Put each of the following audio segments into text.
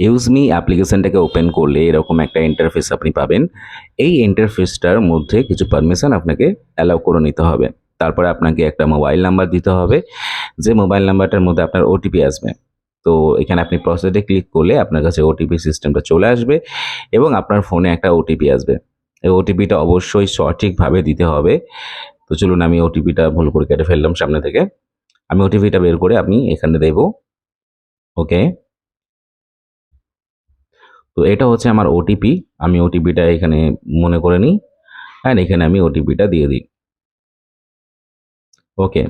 ইউজমি অ্যাপ্লিকেশনটাকে open করলে এরকম একটা ইন্টারফেস আপনি পাবেন। এই ইন্টারফেসটার মধ্যে কিছু পারমিশন আপনাকে অ্যালাউ করে নিতে হবে। তারপরে আপনাকে একটা মোবাইল নাম্বার দিতে হবে। যে মোবাইল নাম্বারটার মধ্যে আপনার ওটিপি আসবে। তো এখানে আপনি প্রসেসে ক্লিক করলে আপনার কাছে ওটিপি সিস্টেমটা চলে আসবে এবং আপনার ফোনে একটা ওটিপি আসবে। এই ওটিপিটা অবশ্যই সঠিকভাবে দিতে হবে। তো চলুন আমি ওটিপিটা ভুল করে কেটে ফেললাম সামনে থেকে। আমি ওটিপিটা বের করে আমি এখানে দেব। ওকে তো এটা হচ্ছে আমার ওটিপি আমি ওটিপিটা এখানে মনে করে নিই। অ্যান্ড এখানে আমি ওটিপিটা দিয়ে দিই। ওকে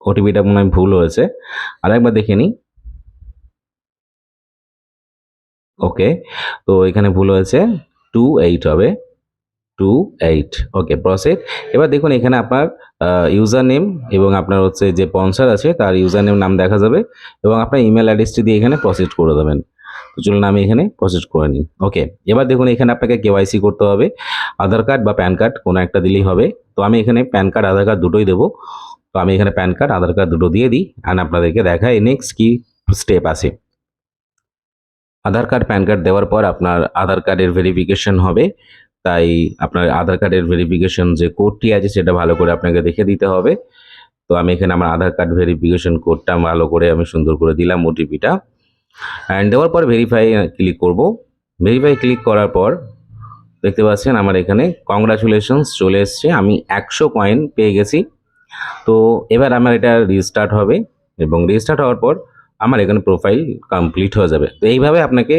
ওটিপিটা মনে হয় ভুল হয়েছে। আর একবার দেখে নিই। ওকে তো এখানে ভুল হয়েছে। টু এইট হবে। টু এইট ওকে প্রসেড এবার দেখুন এখানে আপনার ইউজার নেম এবং আপনার হচ্ছে যে স্পন্সার আছে, তার ইউজার নেম নাম দেখা যাবে এবং আপনার ইমেল অ্যাড্রেসটি দিয়ে এখানে প্রসেস করে দেবেন। তো চলুন আমি এখানে প্রসেস করে নিই ওকে এবার দেখুন এখানে আপনাকে কেওয়াইসি করতে হবে। আধার কার্ড বা প্যান কার্ড কোনো একটা দিলেই হবে। তো আমি এখানে প্যান কার্ড আধার কার্ড দুটোই দেবো। তো আমি এখানে প্যান কার্ড আধার কার্ড দুটো দিয়ে দিই অ্যান্ড আপনাদেরকে দেখাই নেক্সট কি স্টেপ আছে। আধার কার্ড প্যান কার্ড দেওয়ার পর আপনার আধার কার্ডের ভেরিফিকেশন হবে। তাই আপনার আধার কার্ডের ভেরিফিকেশন যে কোডটি আছে সেটা ভালো করে আপনাকে দেখে দিতে হবে। তো আমি এখানে আমার আধার কার্ড ভেরিফিকেশন কোডটা ভালো করে আমি সুন্দর করে দিলাম ওটিপিটা অ্যান্ড দেওয়ার পর ভেরিফাই ক্লিক করব। ভেরিফাই ক্লিক করার পর দেখতে পাচ্ছেন আমার এখানে কংগ্রাচুলেশনস চলে এসছে। আমি একশো কয়েন পেয়ে গেছি। তো এবার আমার এটা রিস্টার্ট হবে এবং রিস্টার্ট হওয়ার পর আমার এখানে প্রোফাইল কমপ্লিট হয়ে যাবে। তো এইভাবে আপনাকে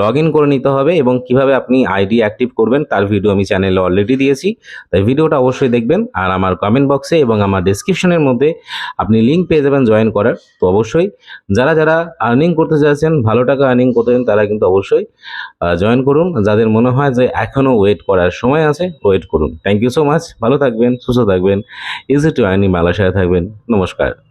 লগ ইন করে নিতে হবে এবং কীভাবে আপনি আইডি অ্যাক্টিভ করবেন তার ভিডিও আমি চ্যানেলে অলরেডি দিয়েছি। তাই ভিডিওটা অবশ্যই দেখবেন আর আমার কমেন্ট বক্সে এবং আমার ডিসক্রিপশনের মধ্যে আপনি লিঙ্ক পেয়ে যাবেন জয়েন করার। তো অবশ্যই যারা যারা আর্নিং করতে চাইছেন, ভালো টাকা আর্নিং করতে চান তারা কিন্তু অবশ্যই জয়েন করুন। যাদের মনে হয় যে এখনও ওয়েট করার সময় আছে ওয়েট করুন। থ্যাংক ইউ সো মাচ ভালো থাকবেন, সুস্থ থাকবেন। ইজি টু আর্নি মালয়েশিয়ায় থাকবেন। নমস্কার।